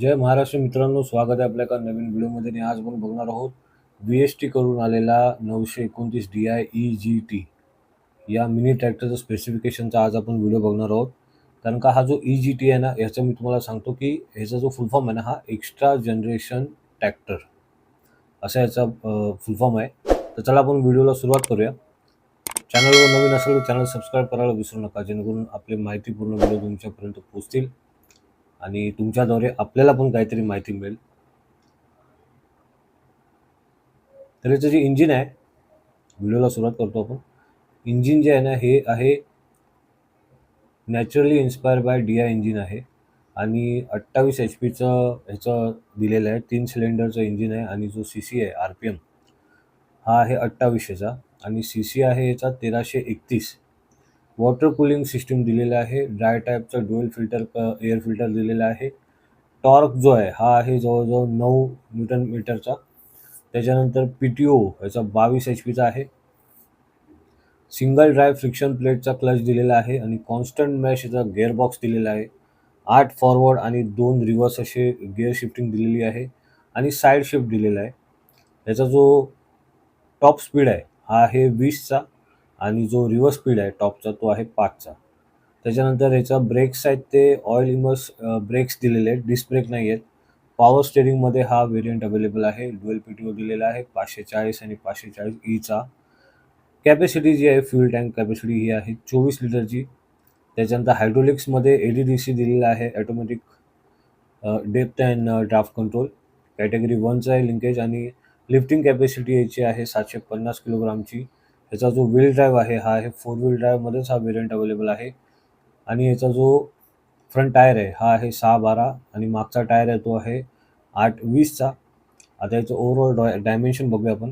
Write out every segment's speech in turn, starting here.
जय महाराष्ट्र मित्रांनो स्वागत आहे आपल्या एका नवीन व्हिडिओमध्ये. आणि आज आपण बघणार आहोत बी एस टी करून आलेला नऊशे एकोणतीस D I E G T या मिनी ट्रॅक्टरचं स्पेसिफिकेशनचा आज आपण व्हिडिओ बघणार आहोत. कारण का हा जो ई जी टी आहे ना याचा मी तुम्हाला सांगतो की ह्याचा जो फुल फॉर्म आहे ना हा एक्स्ट्रा जनरेशन ट्रॅक्टर असा याचा फुल फॉर्म आहे. तर चला आपण व्हिडिओला सुरुवात करूया. चॅनलवर नवीन असेल तर चॅनल सबस्क्राईब करायला विसरू नका जेणेकरून आपले माहितीपूर्ण व्हिडिओ तुमच्यापर्यंत पोहोचतील. आणि तुमच्याद्वारे आपल्याला पण काहीतरी माहिती मिळेल. तर याचं जे इंजिन आहे व्हिडिओला सुरुवात करतो आपण. इंजिन जे आहे ना हे आहे naturally inspire by D I engine आहे. आणि अठ्ठावीस एच पीचं ह्याचं दिलेलं आहे तीन सिलेंडरचं इंजिन आहे आणि जो सी सी आहे आर पी एम हा आहे अठ्ठावीसशेचा आणि सी सी आहे याचा तेराशे एकतीस. वॉटर कूलिंग सिस्टीम दिलेलं आहे ड्राय टाईपचा डुएल फिल्टर एअर फिल्टर दिलेलं आहे. टॉर्क जो आहे हा आहे जवळजवळ नऊ न्यूटन मीटरचा. त्याच्यानंतर पी टी ओ याचा बावीस एच पीचा आहे. सिंगल ड्राईव्ह फ्रिक्शन प्लेटचा क्लच दिलेला आहे आणि कॉन्स्टंट मॅश याचा गिअरबॉक्स दिलेला आहे. आठ फॉरवर्ड आणि दोन रिव्हर्स असे गिअर शिफ्टिंग दिलेली आहे आणि साईड शिफ्ट दिलेला आहे. याचा जो टॉप स्पीड आहे हा आहे वीसचा. आणि जो रिव्हर्स स्पीड आहे टॉपचा तो आहे पाचचा. त्याच्यानंतर याचा ब्रेक्स आहेत ते ऑइल इमर्स ब्रेक्स दिलेले आहेत. डिस्क ब्रेक नाही आहेत. पॉवर स्टेरिंगमध्ये हा व्हेरियंट अवेलेबल आहे. डुएल पी टी ओ दिलेला आहे. पाचशे चाळीस आणि पाचशे चाळीस e ईचा कॅपॅसिटी जी आहे फ्युल टँक कॅपॅसिटी ही आहे चोवीस लिटरची. त्याच्यानंतर हायड्रोलिक्समध्ये ए डी डी सी दिलेला आहे. Automatic depth and draft control category वनचा आहे लिंकेज आणि लिफ्टिंग कॅपॅसिटी याची आहे सातशे पन्नास किलोग्रामची. याचा जो व्हील ड्राईव्ह आहे हा आहे फोर व्हील ड्राईव्हमध्येच हा वेरियंट अवेलेबल आहे. आणि याचा जो फ्रंट टायर आहे हा आहे सहा बारा आणि मागचा टायर आहे तो आहे आठ वीसचा आता याचं ओव्हरऑल डॉ डायमेन्शन बघूया आपण.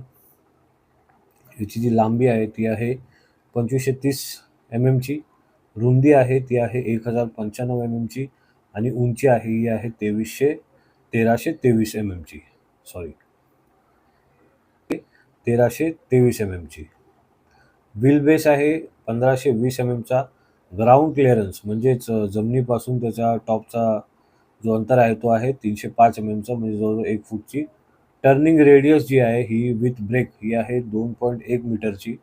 याची जी लांबी आहे ती आहे पंचवीसशे तीस एम एमची रुंदी आहे ती आहे एक हजार पंच्याण्णव एम एमची आणि उंची आहे ही आहे तेवीसशे तेराशे तेवीस एम एमची सॉरी तेराशे तेवीस एम एमची व्हील बेस आहे पंधराशे वीस एम एमचा ग्राउंड क्लिअरन्स म्हणजेच जमिनीपासून त्याच्या टॉपचा जो अंतर आहे तो आहे तीनशे पाच एम एमचा म्हणजे जवळजवळ एक फूटची. टर्निंग रेडियस जी आहे ही विथ ब्रेक ही आहे दोन पॉईंट एक मीटरची.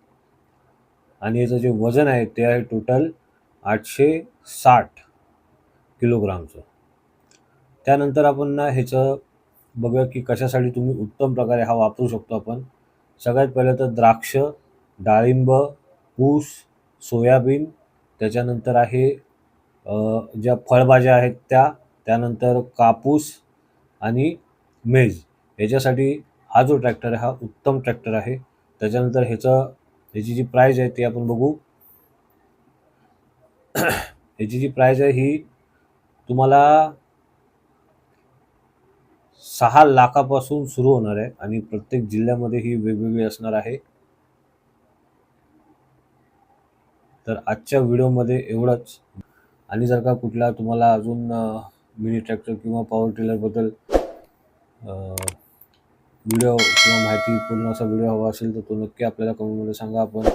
आणि याचं जे वजन आहे ते आहे टोटल आठशे साठ किलोग्रामचं. त्यानंतर आपण ना ह्याचं बघूया की कशासाठी तुम्ही उत्तम प्रकारे हा वापरू शकतो आपण. सगळ्यात पहिलं तर द्राक्ष डाळिंब ऊस सोयाबीन त्याच्यानंतर आहे ज्या फळभाज्या आहेत त्या त्यानंतर कापूस आणि मेज. याच्यासाठी हा जो ट्रॅक्टर आहे हा उत्तम ट्रॅक्टर आहे. त्याच्यानंतर ह्याचं ह्याची जी प्राईज आहे ती आपण बघू. ह्याची जी प्राईज आहे ही तुम्हाला सहा लाखापासून सुरू होणार आहे आणि प्रत्येक जिल्ह्यामध्ये ही वेगवेगळी असणार आहे. तर आजच्या व्हिडिओमध्ये एवढंच. आणि जर का कुठला तुम्हाला अजून मिनी ट्रॅक्टर किंवा पॉवर टिलरबद्दल व्हिडिओ किंवा माहिती पूर्ण असा व्हिडिओ हवा असेल तर तो नक्की आपल्याला कमेंटमध्ये सांगा. आपण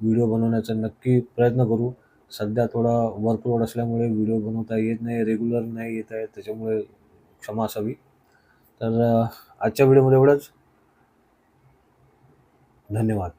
व्हिडिओ बनवण्याचा नक्की प्रयत्न करू. सध्या थोडा वर्कलोड असल्यामुळे व्हिडिओ बनवता येत नाही रेग्युलर नाही येत आहे त्याच्यामुळे क्षमा असावी. तर आजच्या व्हिडिओमध्ये एवढंच. धन्यवाद.